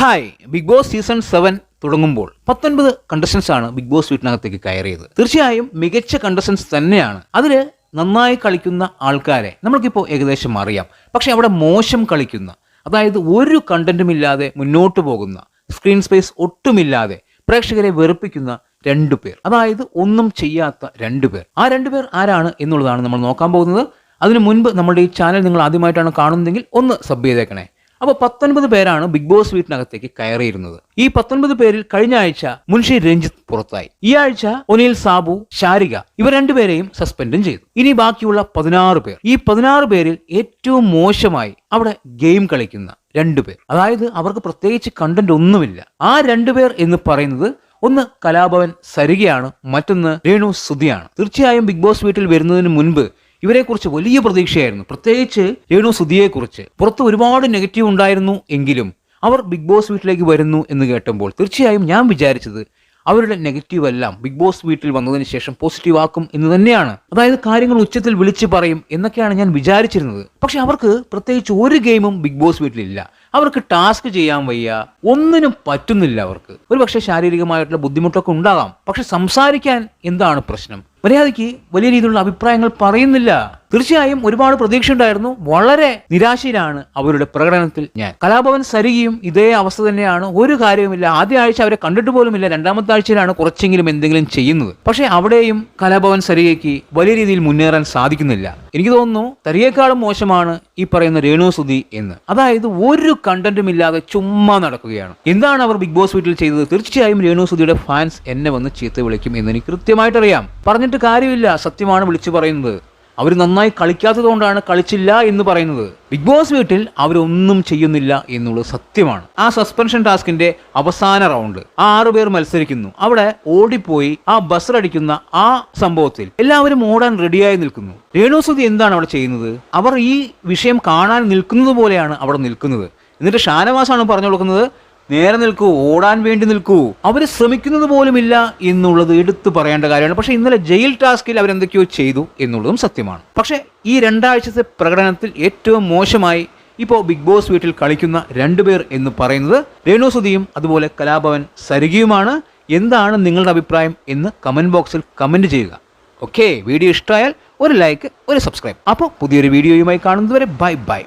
Hi. Bigg Boss season seven തുടങ്ങുമ്പോൾ പത്തൊൻപത് contestants ആണ് ബിഗ് ബോസ് വീട്ടിനകത്തേക്ക് കയറിയത്. തീർച്ചയായും മികച്ച കണ്ടസ്റ്റൻസ് തന്നെയാണ്. അതിൽ നന്നായി കളിക്കുന്ന ആൾക്കാരെ നമ്മൾക്കിപ്പോൾ ഏകദേശം അറിയാം. പക്ഷെ അവിടെ മോശം കളിക്കുന്ന അതായത് ഒരു കണ്ടന്റും ഇല്ലാതെ മുന്നോട്ട് പോകുന്ന സ്ക്രീൻ സ്പേസ് ഒട്ടുമില്ലാതെ പ്രേക്ഷകരെ വെറുപ്പിക്കുന്ന രണ്ടു പേർ. അതായത് ഒന്നും ചെയ്യാത്ത രണ്ടു പേർ. ആ രണ്ടു പേർ ആരാണ് എന്നുള്ളതാണ് നമ്മൾ നോക്കാൻ പോകുന്നത്. അതിനു മുൻപ് നമ്മുടെ ഈ ചാനൽ നിങ്ങൾ ആദ്യമായിട്ടാണ് കാണുന്നതെങ്കിൽ ഒന്ന് സബ് ചെയ്തേക്കണേ. അപ്പോൾ പത്തൊൻപത് പേരാണ് ബിഗ് ബോസ് വീട്ടിനകത്തേക്ക് കയറിയിരുന്നത്. ഈ പത്തൊൻപത് പേരിൽ കഴിഞ്ഞ ആഴ്ച മുൻഷി രഞ്ജിത്ത് പുറത്തായി. ഈ ആഴ്ച ഒനിൽ സാബു ശാരിക ഇവർ രണ്ടുപേരെയും സസ്പെൻഡും ചെയ്തു. ഇനി ബാക്കിയുള്ള പതിനാറ് പേർ. ഈ പതിനാറ് പേരിൽ ഏറ്റവും മോശമായി അവിടെ ഗെയിം കളിക്കുന്ന രണ്ടുപേർ അതായത് അവർക്ക് പ്രത്യേകിച്ച് കണ്ടന്റ് ഒന്നുമില്ല. ആ രണ്ടുപേർ എന്ന് പറയുന്നത് ഒന്ന് കലാഭവൻ സരികയാണ് മറ്റൊന്ന് രേണു സുധിയാണ്. തീർച്ചയായും ബിഗ് ബോസ് വീട്ടിൽ വരുന്നതിന് മുൻപ് ഇവരെക്കുറിച്ച് വലിയ പ്രതീക്ഷയായിരുന്നു. പ്രത്യേകിച്ച് രേണു സുധിയെക്കുറിച്ച്. പുറത്ത് ഒരുപാട് നെഗറ്റീവ് ഉണ്ടായിരുന്നു എങ്കിലും അവർ ബിഗ് ബോസ് വീട്ടിലേക്ക് വരുന്നു എന്ന് കേട്ടപ്പോൾ തീർച്ചയായും ഞാൻ വിചാരിച്ചത് അവരുടെ നെഗറ്റീവ് എല്ലാം ബിഗ് ബോസ് വീട്ടിൽ വന്നതിന് ശേഷം പോസിറ്റീവ് ആക്കും എന്ന് തന്നെയാണ്. അതായത് കാര്യങ്ങൾ ഉച്ചത്തിൽ വിളിച്ചു പറയും എന്നൊക്കെയാണ് ഞാൻ വിചാരിച്ചിരുന്നത്. പക്ഷെ അവർക്ക് പ്രത്യേകിച്ച് ഒരു ഗെയിമും ബിഗ് ബോസ് വീട്ടിലില്ല. അവർക്ക് ടാസ്ക് ചെയ്യാൻ വയ്യ. ഒന്നിനും പറ്റുന്നില്ല അവർക്ക്. ഒരു പക്ഷേ ശാരീരികമായിട്ടുള്ള ബുദ്ധിമുട്ടൊക്കെ ഉണ്ടാകാം. പക്ഷെ സംസാരിക്കാൻ എന്താണ് പ്രശ്നം? മര്യാദയ്ക്ക് വലിയ രീതിയിലുള്ള അഭിപ്രായങ്ങൾ പറയുന്നില്ല. തീർച്ചയായും ഒരുപാട് പ്രതീക്ഷ ഉണ്ടായിരുന്നു വളരെ നിരാശയിലാണ് അവരുടെ പ്രകടനത്തിൽ ഞാൻ. കലാഭവൻ സരികയും ഇതേ അവസ്ഥ തന്നെയാണ്. ഒരു കാര്യവുമില്ല. ആദ്യ ആഴ്ച അവരെ കണ്ടിട്ട് പോലുമില്ല. രണ്ടാമത്തെ ആഴ്ചയിലാണ് കുറച്ചെങ്കിലും എന്തെങ്കിലും ചെയ്യുന്നത്. പക്ഷേ അവിടെയും കലാഭവൻ സരികയ്ക്ക് വലിയ രീതിയിൽ മുന്നേറാൻ സാധിക്കുന്നില്ല. എനിക്ക് തോന്നുന്നു തരിയേക്കാളും മോശമാണ് ഈ പറയുന്ന രേണു സുധി എന്ന്. അതായത് ഒരു കണ്ടന്റും ഇല്ലാതെ ചുമ്മാ നടക്കുകയാണ്. എന്താണ് അവർ ബിഗ് ബോസ് വീട്ടിൽ ചെയ്തത്? തീർച്ചയായും രേണു സുധിയുടെ ഫാൻസ് എന്നെ വന്ന് ചീത്ത വിളിക്കും എന്ന് എനിക്ക് കൃത്യമായിട്ടറിയാം. പറഞ്ഞിട്ട് കാര്യമില്ല. സത്യമാണ് വിളിച്ചു പറയുന്നത്. അവർ നന്നായി കളിക്കാത്തതുകൊണ്ടാണ് കളിച്ചില്ല എന്ന് പറയുന്നത്. ബിഗ് ബോസ് വീട്ടിൽ അവരൊന്നും ചെയ്യുന്നില്ല എന്നുള്ളത് സത്യമാണ്. ആ സസ്പെൻഷൻ ടാസ്കിന്റെ അവസാന റൗണ്ട് ആ ആറു പേർ മത്സരിക്കുന്നു. അവിടെ ഓടിപ്പോയി ആ ബസർ അടിക്കുന്ന ആ സംഭവത്തിൽ എല്ലാവരും ഓടാൻ റെഡിയായി നിൽക്കുന്നു. രേണുസുതി എന്താണ് അവിടെ ചെയ്യുന്നത്? അവർ ഈ വിഷയം കാണാൻ നിൽക്കുന്നത് പോലെയാണ് അവിടെ നിൽക്കുന്നത്. എന്നിട്ട് ഷാനവാസാണ് പറഞ്ഞു കൊടുക്കുന്നത് നേരെ നിൽക്കൂ ഓടാൻ വേണ്ടി നിൽക്കൂ. അവർ ശ്രമിക്കുന്നത് പോലുമില്ല എന്നുള്ളത് എടുത്തു പറയേണ്ട കാര്യമാണ്. പക്ഷേ ഇന്നലെ ജയിൽ ടാസ്കിൽ അവരെന്തൊക്കെയോ ചെയ്തു എന്നുള്ളതും സത്യമാണ്. പക്ഷേ ഈ രണ്ടാഴ്ചത്തെ പ്രകടനത്തിൽ ഏറ്റവും മോശമായി ഇപ്പോൾ ബിഗ് ബോസ് വീട്ടിൽ കളിക്കുന്ന രണ്ടുപേർ എന്ന് പറയുന്നത് രേണുസുതിയും അതുപോലെ കലാഭവൻ സരികയുമാണ്. എന്താണ് നിങ്ങളുടെ അഭിപ്രായം എന്ന് കമന്റ് ബോക്സിൽ കമന്റ് ചെയ്യുക. ഓക്കെ വീഡിയോ ഇഷ്ടമായാൽ ഒരു ലൈക്ക് ഒരു സബ്സ്ക്രൈബ്. അപ്പോൾ പുതിയൊരു വീഡിയോയുമായി കാണുന്നതുവരെ ബൈ ബൈ.